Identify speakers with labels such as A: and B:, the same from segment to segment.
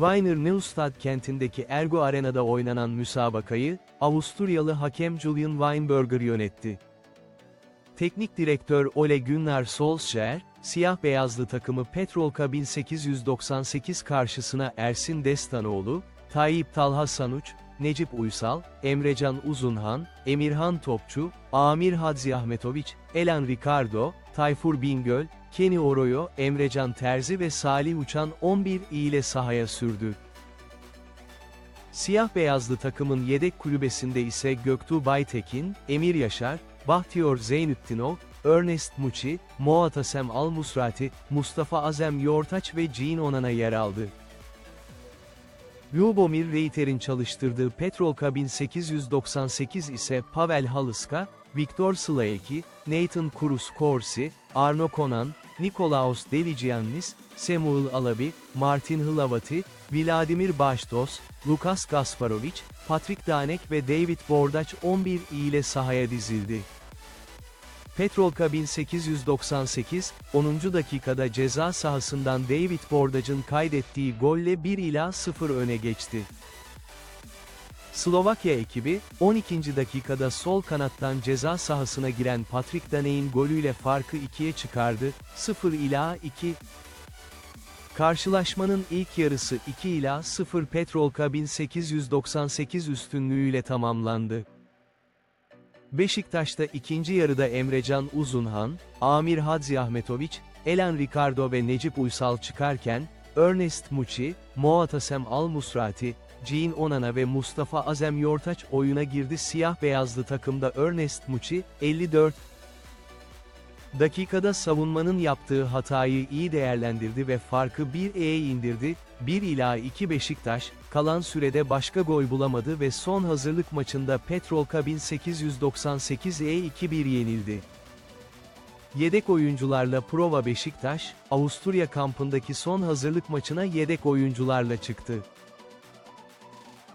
A: Wiener Neustadt kentindeki Ergo Arena'da oynanan müsabakayı, Avusturyalı hakem Julian Weinberger yönetti. Teknik direktör Ole Gunnar Solskjaer, siyah beyazlı takımı Petrolka 1898 karşısına Ersin Destanoğlu, Tayyip Talha Sanuç, Necip Uysal, Emrecan Uzunhan, Emirhan Topçu, Amir Hadzi Ahmetoviç, Elan Ricardo, Tayfur Bingöl, Kenny Oroyo, Emrecan Terzi ve Salih Uçan 11 ile sahaya sürdü. Siyah beyazlı takımın yedek kulübesinde ise Göktuğ Baytekin, Emir Yaşar, Bahtiyor Zeynüttinov, Ernest Muçi, Moatasem Al-Musrati, Mustafa Azem Yortaç ve Jean Onana yer aldı. Lubomir Reiter'in çalıştırdığı Petrolka 1898 ise Pavel Halıska, Viktor Slaeki, Nathan Kurus Korsi, Arno Konan, Nikolaos Deligiannis, Samuel Alabi, Martin Hlavati, Vladimir Baştos, Lukas Gasparovic, Patrick Danek ve David Bordaç 11 ile sahaya dizildi. Petrolka 1898, 10. dakikada ceza sahasından David Bordaç'ın kaydettiği golle 1 ila 0 öne geçti. Slovakya ekibi, 12. dakikada sol kanattan ceza sahasına giren Patrick Daney'in golüyle farkı 2'ye çıkardı, 0 ila 2. Karşılaşmanın ilk yarısı 2 ila 0 Petrolka 1898 üstünlüğüyle tamamlandı. Beşiktaş'ta ikinci yarıda Emrecan Uzunhan, Amir Hadzi Ahmetoviç, Elan Ricardo ve Necip Uysal çıkarken, Ernest Muçi, Moatasem Al-Musrati, Jean Onana ve Mustafa Azem Yortaç oyuna girdi siyah beyazlı takımda Ernest Muçi, 54 dakikada savunmanın yaptığı hatayı iyi değerlendirdi ve farkı 1'e indirdi, 1 ila 2 Beşiktaş, kalan sürede başka gol bulamadı ve son hazırlık maçında Petrolka 1898'e 2-1 yenildi. Yedek oyuncularla Prova Beşiktaş, Avusturya kampındaki son hazırlık maçına yedek oyuncularla çıktı.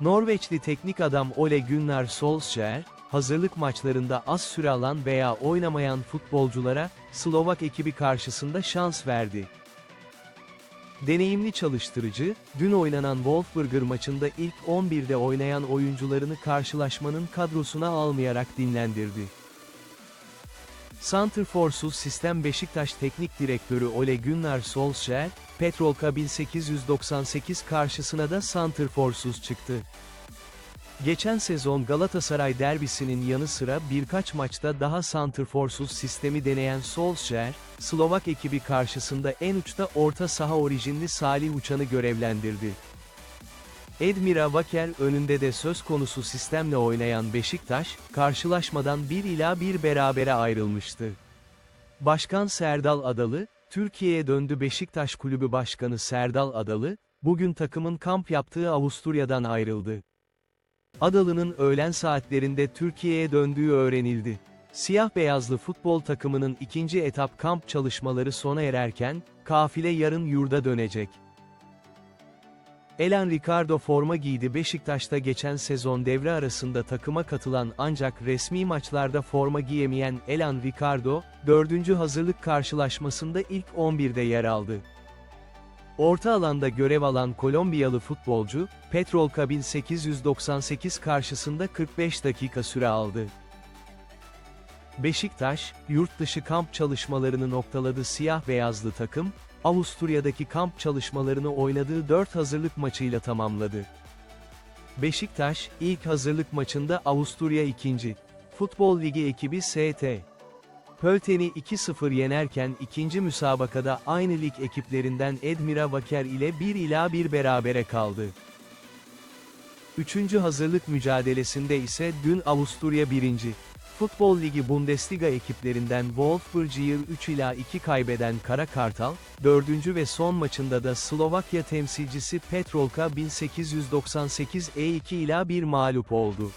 A: Norveçli teknik adam Ole Gunnar Solskjaer, hazırlık maçlarında az süre alan veya oynamayan futbolculara, Slovak ekibi karşısında şans verdi. Deneyimli çalıştırıcı, dün oynanan Wolfsburger maçında ilk 11'de oynayan oyuncularını karşılaşmanın kadrosuna almayarak dinlendirdi. Santrforsuz Sistem Beşiktaş Teknik Direktörü Ole Gunnar Solskjaer, Petrolka 1898 karşısına da Santrforsuz çıktı. Geçen sezon Galatasaray derbisinin yanı sıra birkaç maçta daha santrforsuz sistemi deneyen Solskjaer, Slovak ekibi karşısında en uçta orta saha orijinli Salih Uçan'ı görevlendirdi. Edmira Vaker önünde de söz konusu sistemle oynayan Beşiktaş, karşılaşmadan 1 ila 1 berabere ayrılmıştı. Başkan Serdal Adalı, Türkiye'ye döndü Beşiktaş Kulübü Başkanı Serdal Adalı, bugün takımın kamp yaptığı Avusturya'dan ayrıldı. Adalı'nın öğlen saatlerinde Türkiye'ye döndüğü öğrenildi. Siyah-beyazlı futbol takımının ikinci etap kamp çalışmaları sona ererken, kafile yarın yurda dönecek. Elan Ricardo forma giydi Beşiktaş'ta geçen sezon devre arasında takıma katılan ancak resmi maçlarda forma giyemeyen Elan Ricardo, 4. hazırlık karşılaşmasında ilk 11'de yer aldı. Orta alanda görev alan Kolombiyalı futbolcu, Petrolka 1898 karşısında 45 dakika süre aldı. Beşiktaş, yurt dışı kamp çalışmalarını noktaladı siyah beyazlı takım, Avusturya'daki kamp çalışmalarını oynadığı 4 hazırlık maçıyla tamamladı. Beşiktaş, ilk hazırlık maçında Avusturya 2. Futbol Ligi ekibi ST. Pölten'i 2-0 yenerken ikinci müsabakada aynı lig ekiplerinden Edmira Vaker ile 1 ila 1 berabere kaldı. Üçüncü hazırlık mücadelesinde ise dün Avusturya 1. Futbol Ligi Bundesliga ekiplerinden Wolfsburg'ı 3 ila 2 kaybeden Kara Kartal, dördüncü ve son maçında da Slovakya temsilcisi Petrolka 1898 E2 ila 1 mağlup oldu.